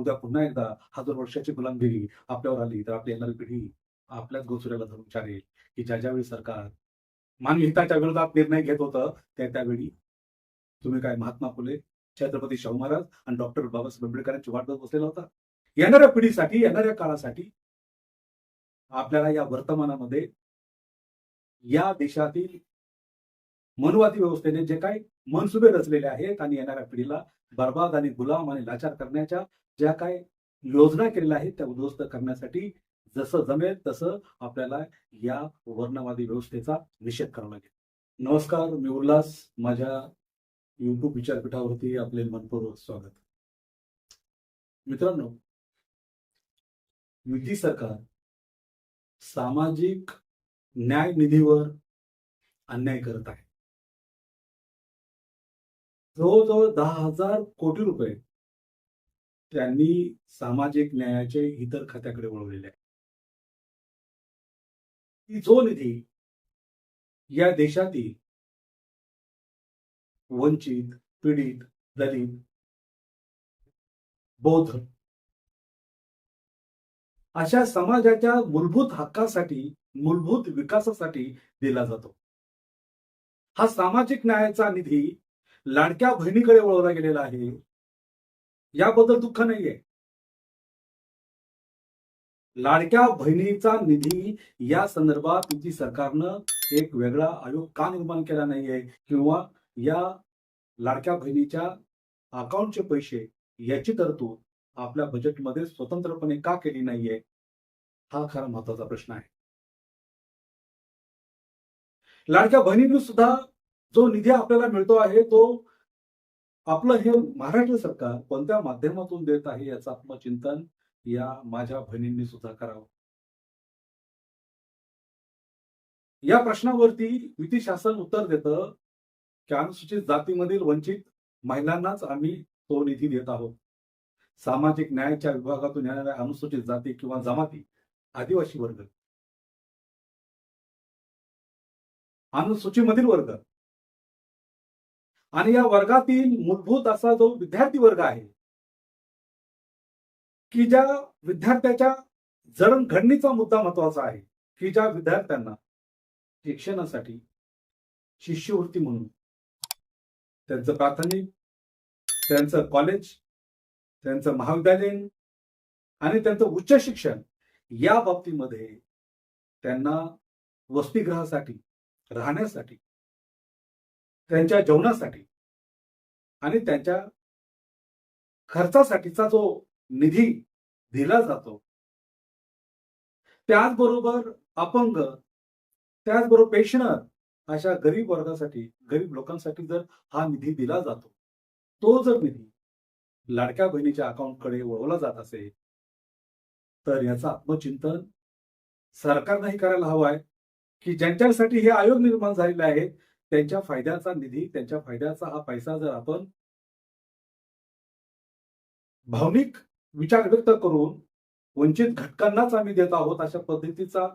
उद्या पुन्हा एकदा हजार वर्षाची गुलामगिरी आपल्यावर आली तर आपली येणारी पिढी आपल्याच गोचऱ्याला धरून विचारेल की ज्या ज्यावेळी सरकार मानविहिताच्या विरोधात निर्णय घेत होतं त्या त्यावेळी तुम्ही काय महात्मा फुले छत्रपती शाहू महाराज आणि डॉक्टर बाबासाहेब आंबेडकरांची वाट बघत बसलेला होता? येणाऱ्या पिढीसाठी येणाऱ्या काळासाठी आपल्याला या वर्तमानामध्ये या देशातील मनवादी व्यवस्थेने जे काही मनसुबे रचलेले आहेत आणि येणाऱ्या पिढीला बर्बाद आणि गुलाम आणि लाचार करण्याच्या ज्या काय योजना केलेल्या आहेत त्या उद्ध्वस्त करण्यासाठी जसं जमेल तसं आपल्याला या वर्णवादी व्यवस्थेचा निषेध करावा लागेल. नमस्कार मी उल्हास. माझ्या युट्यूब विचारपीठावरती आपले मनपूर्वक स्वागत. मित्रांनो युती सरकार सामाजिक न्याय निधीवर अन्याय करत आहे. जवळजवळ दहा हजार कोटी रुपये त्यांनी सामाजिक न्यायाचे इतर खात्याकडे वळवलेले आहे जो निधी या देशातील वंचित पीडित दलित बौद्ध अशा समाजाच्या मूलभूत हक्कासाठी मूलभूत विकासासाठी दिला जातो. हा सामाजिक न्यायाचा निधी लाडक्या बहिणीकडे वळवला गेलेला आहे. याबद्दल दुःख नाहीये. लाडक्या बहिणीचा निधी या संदर्भात युती सरकारनं एक वेगळा आयोग का निर्माण केला नाहीये? किंवा या लाडक्या बहिणीच्या अकाउंटचे पैसे याची तरतूद आपल्या बजेटमध्ये स्वतंत्रपणे का केली नाहीये? हा खरा महत्त्वाचा प्रश्न आहे. लाडक्या बहिणींनी सुद्धा जो निधी आपल्याला मिळतो आहे तो आपलं हे महाराष्ट्र सरकार कोणत्या माध्यमातून देत आहे याचं आत्मचिंतन या माझ्या बहिणींनी सुद्धा करावं. या प्रश्नावरती युती शासन उत्तर देतं. की अनुसूचित जातीमधील वंचित महिलांनाच आम्ही तो निधी देत आहोत. सामाजिक न्यायाच्या विभागातून येणाऱ्या अनुसूचित जाती किंवा जमाती आदिवासी वर्ग. अनुसूचीमधील वर्ग. आणि या वर्गातील मूलभूत असा जो विद्यार्थी वर्ग आहे की ज्या विद्यार्थ्याच्या जडणघडणीचा मुद्दा महत्त्वाचा आहे की ज्या विद्यार्थ्यांना शिक्षणासाठी शिष्यवृत्ती म्हणून त्यांचं प्राथमिक त्यांचं कॉलेज त्यांचं महाविद्यालयीन आणि त्यांचं उच्च शिक्षण या बाबतीमध्ये त्यांना वसतिगृहासाठी राहण्यासाठी त्यांच्या जेवणासाठी आणि त्यांच्या खर्चासाठीचा जो निधी दिला जातो त्याचबरोबर अपंग त्याचबरोबर पेन्शनर अशा गरीब वर्गासाठी गरीब लोकांसाठी जर हा निधी दिला जातो तो जर निधी लाडक्या बहिणीच्या अकाउंटकडे वळवला जात असेल तर याचं आत्मचिंतन सरकारनंही करायला हवं आहे की ज्यांच्यासाठी हे आयोग निर्माण झालेले आहेत त्यांच्या फायद्याचा निधी त्यांच्या फायद्याचा हा पैसा जर आपण भावनिक विचार व्यक्त करून वंचित घटकांनाच आम्ही देत आहोत अशा पद्धतीचा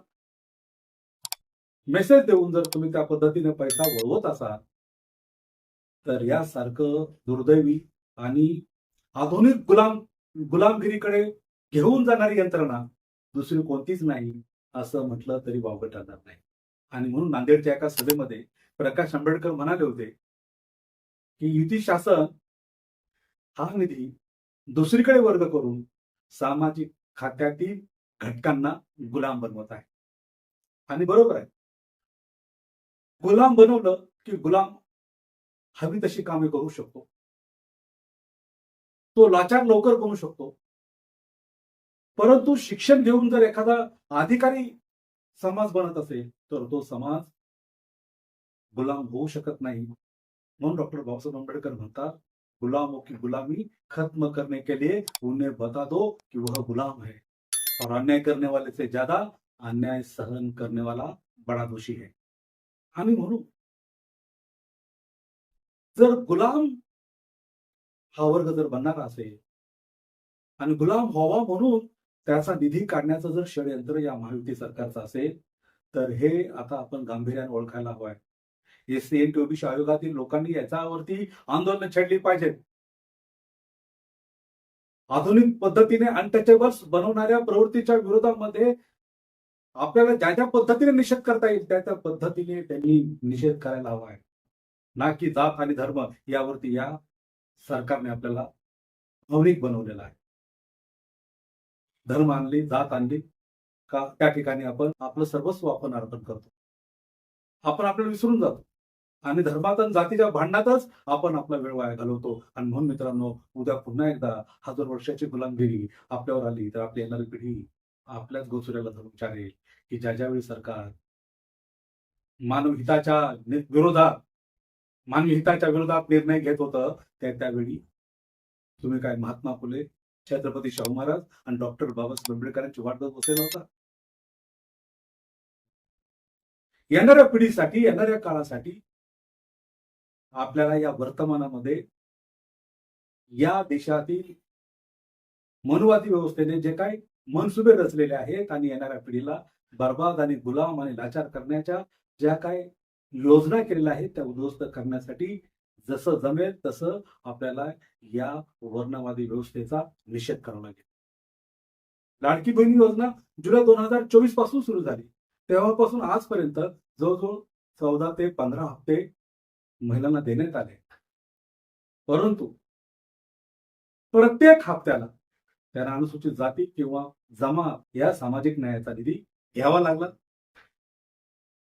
मेसेज देऊन जर तुम्ही त्या पद्धतीने पैसा वळवत असाल तर यासारखं दुर्दैवी आणि आधुनिक गुलाम गुलामगिरीकडे घेऊन जाणारी यंत्रणा दुसरी कोणतीच नाही असं म्हटलं तरी वावगं ठरणार नाही. आणि म्हणून नांदेडच्या एका सभेमध्ये प्रकाश आंबेडकर म्हणाले होते की युती शासन हा निधी दुसरीकडे वर्ग करून सामाजिक खात्यातील घटकांना गुलाम बनवत आहे. आणि बरोबर आहे. गुलाम बनवलं की गुलाम हवी तशी कामे करू शकतो. तो लाचार लवकर बनू शकतो. परंतु शिक्षण घेऊन जर एखादा अधिकारी समाज बनत असेल तर तो समाज गुलाम होऊ शकत नाही. म्हणून डॉक्टर बाबासाहेब आंबेडकर म्हणतात गुलामों हो की गुलामी खत्म करने के लिए उन्हें बता दो कि वह गुलाम है. और अन्याय करने वाले से ज्यादा अन्याय सहन करने वाला बड़ा दोषी है। आणि म्हणून जर गुलाम हा वर्ग जर बनणारा असेल आणि गुलाम व्हावा म्हणून त्याचा निधी काढण्याचं जर षडयंत्र या महायुती सरकारचं असेल तर हे आता आपण गांभीर्याने ओळखायला हवं आहे S C N T OBC आयोगातील लोकांनी याच्यावरती आंदोलन छेडली पाहिजेत आधुनिक पद्धतीने अनटचेबल्स बनवणाऱ्या प्रवृत्तीच्या विरोधामध्ये आपल्याला ज्या ज्या पद्धतीने निषेध करता येईल त्या त्या पद्धतीने त्यांनी निषेध करायला हवा आहे. ना की जात आणि धर्म यावरती या सरकारने आपल्याला भावनिक बनवलेला आहे. धर्म आणली जात आणली का त्या ठिकाणी आपण आपलं सर्वस्व आपण अर्पण करतो. आपण आपल्याला विसरून जातो. आणि धर्मात आणि जातीच्या भांडणातच आपण आपला वेळ वाया घालवतो. आणि म्हणून मित्रांनो उद्या पुन्हा एकदा हजार वर्षाची गुलामगिरी आपल्यावर आली तर आपली येणारी पिढी आपल्याच गोचुऱ्याला धरून विचारेल की ज्या ज्यावेळी सरकार मानवहिताच्या विरोधात मानवी हिताच्या विरोधात निर्णय घेत होतं त्या त्यावेळी तुम्ही काय महात्मा फुले छत्रपती शाहू महाराज आणि डॉक्टर बाबासाहेब आंबेडकरांची वाटत बसलेला होता? येणाऱ्या पिढीसाठी येणाऱ्या काळासाठी आपल्याला या वर्तमानामध्ये या देशातील मनुवादी व्यवस्थेने जे काही मनसुबे रचलेले आहेत आणि येणाऱ्या पिढीला बर्बाद आणि गुलाम आणि लाचार करण्याच्या ज्या काय योजना केलेल्या आहेत त्या उद्ध्वस्त करण्यासाठी जसं जमेल तसं आपल्याला या वर्णवादी व्यवस्थेचा निषेध करावा लागेल. लाडकी बहिणी योजना जुलै दोन हजार चोवीसपासून सुरू झाली. तेव्हापासून आजपर्यंत जवळजवळ चौदा ते पंधरा हप्ते महिलांना देण्यात आले. परंतु प्रत्येक हप्त्याला त्यांना अनुसूचित जाती किंवा जमात या सामाजिक न्यायाचा निधी घ्यावा लागला.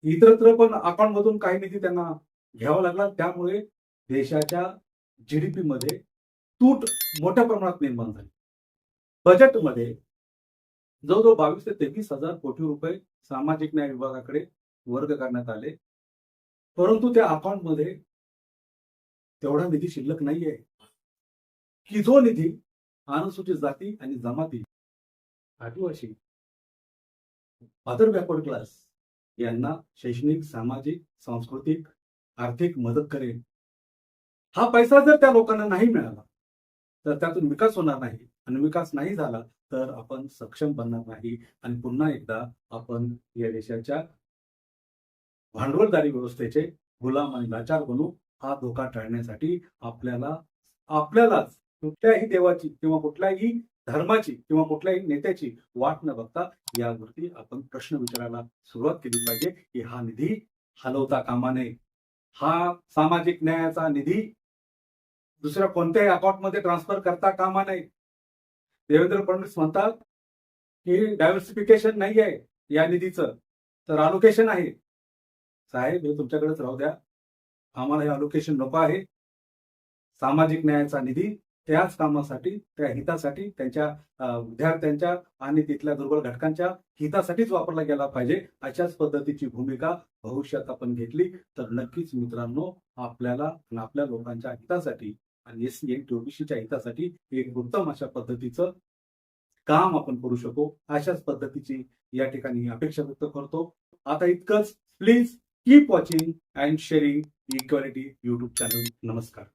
इतरत्र पण अकाउंट मधून काही निधी त्यांना घ्यावा लागला. त्यामुळे देशाच्या जीडीपी मध्ये तूट मोठ्या प्रमाणात निर्माण झाली. बजेटमध्ये जवळजवळ बावीस ते तेवीस हजार कोटी रुपये सामाजिक न्याय विभागाकडे वर्ग करण्यात आले. परंतु त्या अकाउंटमध्ये तेवढा निधी शिल्लक नाहीये. की जो निधी अनुसूचित जाती आणि जमाती आदिवासी अदर बॅकवर्ड क्लास यांना शैक्षणिक सामाजिक सांस्कृतिक आर्थिक मदत करेल. हा पैसा जर त्या लोकांना नाही मिळाला तर त्यातून विकास होणार नाही. आणि विकास नाही झाला तर आपण सक्षम बनणार नाही. आणि पुन्हा एकदा आपण या देशाच्या भांडवलदारी व्यवस्थेचे गुलाम आणि लाचार बनू हा धोका टाळण्यासाठी आपल्याला आपल्यालाच कुठल्याही देवाची किंवा कुठल्याही धर्माची किंवा कुठल्याही नेत्याची वाट न बघता यावरती आपण प्रश्न विचारायला सुरुवात केली पाहिजे की हा निधी हलवता कामा नये. हा सामाजिक न्यायाचा निधी दुसऱ्या कोणत्याही अकाउंटमध्ये ट्रान्सफर करता कामा नये. देवेंद्र फडणवीस म्हणतात की डायव्हर्सिफिकेशन नाही आहे या निधीचं तर अलोकेशन आहे. साहेब हे तुमच्याकडेच राहू द्या. आम्हाला हे अलोकेशन नको आहे. सामाजिक न्यायाचा निधी त्याच कामासाठी त्या हितासाठी त्यांच्या विद्यार्थ्यांच्या आणि तिथल्या दुर्बल घटकांच्या हितासाठीच वापरला गेला पाहिजे. अशाच पद्धतीची भूमिका भविष्यात आपण घेतली. तर नक्कीच मित्रांनो आपल्याला आणि आपल्या लोकांच्या हितासाठी आणि एस सी एन ओबीसीच्या हितासाठी एक उत्तम अशा पद्धतीचं काम आपण करू शकू. अशाच पद्धतीची या ठिकाणी अपेक्षा व्यक्त करतो. आता इतकंच. Please keep watching and sharing the Equality YouTube channel. Namaskar.